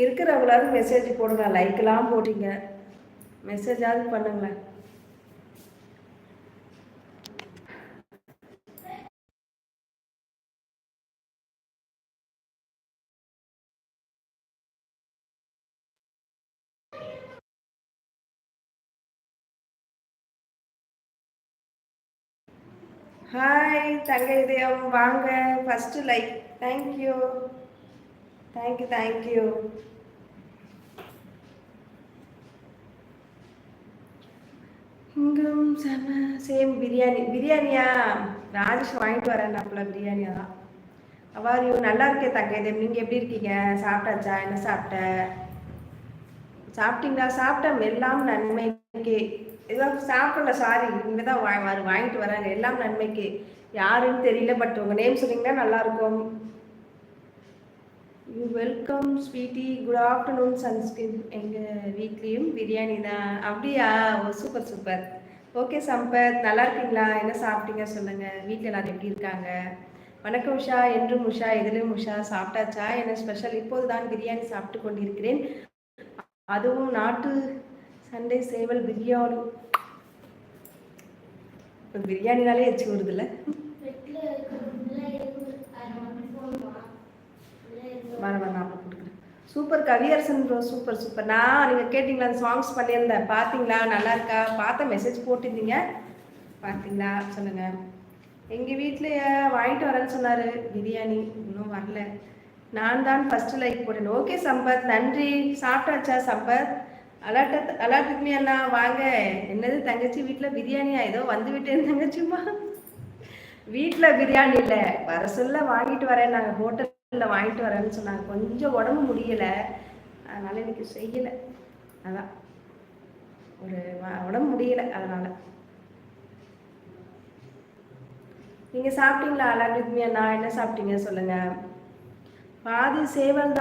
இருக்கிறவங்களாவது message போடுங்க லைக்லாம் போட்டிங்க. மெசேஜாவது பண்ணுங்களேன். ஹாய் தங்க இதயம் வாங்க. First like thank you thank you thank you இங்கும் செம சேம் பிரியாணி பிரியாணியா ராஜேஷ் வாங்கிட்டு வரேன் அப்பல பிரியாணியா தான் அவாரியூ நல்லா இருக்கே தங்க நீங்கள் எப்படி இருக்கீங்க? சாப்பிட்டாச்சா? என்ன சாப்பிட்ட? சாப்பிட்டீங்களா? சாப்பிட்டேன் எல்லாம் நன்மைக்கு. ஏதோ சாப்பிடல சாரி இங்கே தான் வா வாங்கிட்டு வராங்க எல்லாம் நன்மைக்கு. யாருன்னு தெரியல பட் உங்கள் நேம் சொன்னீங்கன்னா நல்லாயிருக்கும் you welcome sweetie good afternoon sunscreen எங்கள் வீட்லேயும் பிரியாணி தான். அப்படியா? Oh super super okay Sampath. நல்லா இருக்கீங்களா? என்ன சாப்பிட்டீங்க சொல்லுங்கள் வீட்டில் எல்லாரும் எப்படி இருக்காங்க? வணக்கம் உஷா. என்றும் உஷா. எதிலும் உஷா. சாப்பிட்டாச்சா? என்ன ஸ்பெஷல் இப்போது தான் பிரியாணி சாப்பிட்டு கொண்டிருக்கிறேன். அதுவும் நாட்டு சண்டை சேவல் பிரியாணி. இப்போ பிரியாணினாலே எச்சு வருதுல்ல வர வர நான் அப்புறம் கொடுக்குறேன் super Kaviyarasan bro super super நான் நீங்கள் கேட்டிங்களா அந்த சாங்ஸ் பண்ணியிருந்தேன் பார்த்தீங்களா நல்லா இருக்கா? பார்த்த மெசேஜ் போட்டிருந்தீங்க? பார்த்தீங்களா சொல்லுங்கள் எங்கள் வீட்டில் வாங்கிட்டு வரேன்னு சொன்னார். பிரியாணி இன்னும் வரல. நான் தான் ஃபஸ்ட்டு லைக் போட்டேன். ஓகே சம்பத். நன்றி. சாப்பிட்டாச்சா சம்பத்? அலாட்ட அலாட்டுக்குமே அண்ணா. வாங்க. என்னது தங்கச்சி வீட்டில் பிரியாணியா? ஏதோ வந்து விட்டேன் தங்கச்சிம்மா. வீட்டில் பிரியாணி இல்லை. வர சொல்ல வாங்கிட்டு வரேன். நாங்கள் ஹோட்டல் ஹோட்டலில் வாங்கிட்டு வரேன்னு சொன்னாங்க. கொஞ்சம் உடம்பு முடியலை. அதனால் எனக்கு செய்யலை. அதான். ஒரு உடம்பு முடியலை அதனால். நீங்கள் சாப்பிட்டீங்களா? அலாட்டுக்குமே நான் என்ன சாப்பிட்டீங்க சொல்லுங்கள் பாதி சேவல் தான்.